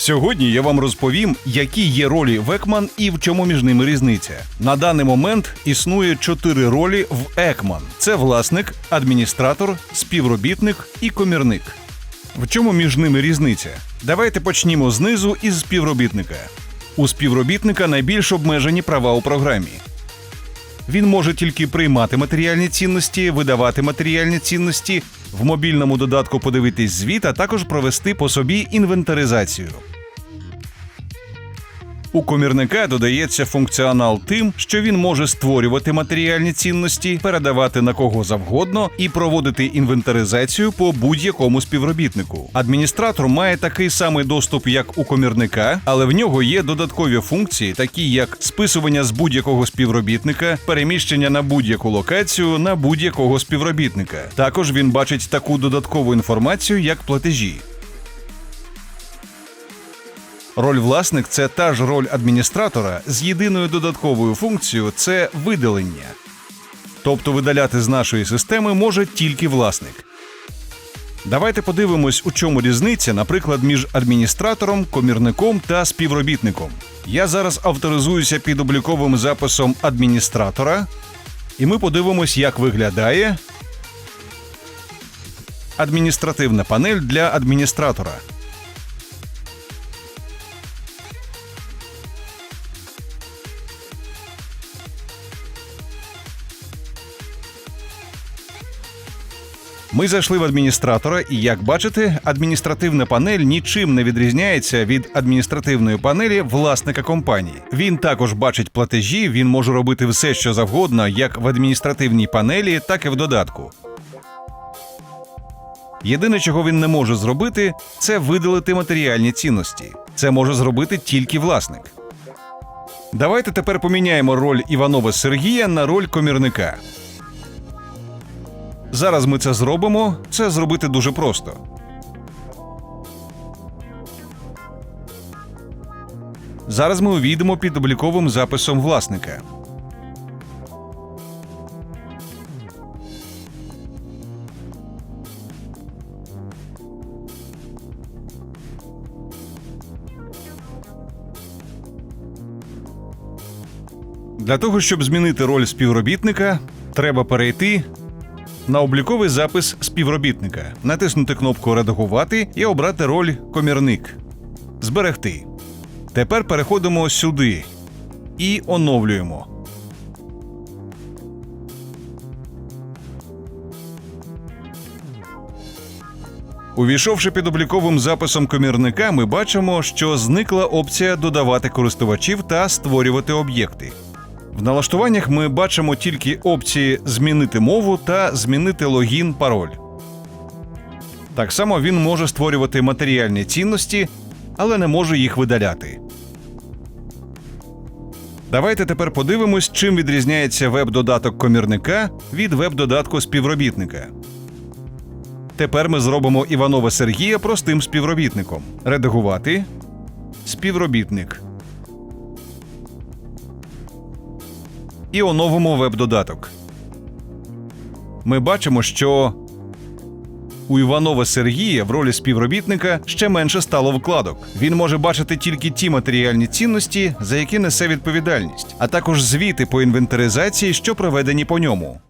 Сьогодні я вам розповім, які є ролі в Екман і в чому між ними різниця. На даний момент існує чотири ролі в Екман: це власник, адміністратор, співробітник і комірник. В чому між ними різниця? Давайте почнімо знизу із співробітника. У співробітника найбільш обмежені права у програмі. Він може тільки приймати матеріальні цінності, видавати матеріальні цінності, в мобільному додатку подивитись звіт, а також провести по собі інвентаризацію. У комірника додається функціонал тим, що він може створювати матеріальні цінності, передавати на кого завгодно і проводити інвентаризацію по будь-якому співробітнику. Адміністратор має такий самий доступ, як у комірника, але в нього є додаткові функції, такі як списування з будь-якого співробітника, переміщення на будь-яку локацію на будь-якого співробітника. Також він бачить таку додаткову інформацію, як платежі. Роль власник це та ж роль адміністратора з єдиною додатковою функцією це видалення. Тобто видаляти з нашої системи може тільки власник. Давайте подивимось, у чому різниця, наприклад, між адміністратором, комірником та співробітником. Я зараз авторизуюся під обліковим записом адміністратора, і ми подивимось, як виглядає адміністративна панель для адміністратора. Ми зайшли в адміністратора, і як бачите, адміністративна панель нічим не відрізняється від адміністративної панелі власника компанії. Він також бачить платежі, він може робити все, що завгодно, як в адміністративній панелі, так і в додатку. Єдине, чого він не може зробити, це видалити матеріальні цінності. Це може зробити тільки власник. Давайте тепер поміняємо роль Іванова Сергія на роль комірника. Зараз ми це зробимо. Це зробити дуже просто. Зараз ми увійдемо під обліковим записом власника. Для того, щоб змінити роль співробітника, треба перейти на обліковий запис співробітника, натиснути кнопку Редагувати і обрати роль Комірник. Зберегти. Тепер переходимо сюди і оновлюємо. Увійшовши під обліковим записом комірника, ми бачимо, що зникла опція додавати користувачів та створювати об'єкти. В налаштуваннях ми бачимо тільки опції Змінити мову та змінити логін пароль. Так само він може створювати матеріальні цінності, але не може їх видаляти. Давайте тепер подивимось, чим відрізняється веб-додаток комірника від веб-додатку співробітника. Тепер ми зробимо Іванова Сергія простим співробітником. Редагувати. Співробітник. І оновимо веб-додаток. Ми бачимо, що у Іванова Сергія в ролі співробітника ще менше стало вкладок. Він може бачити тільки ті матеріальні цінності, за які несе відповідальність, а також звіти по інвентаризації, що проведені по ньому.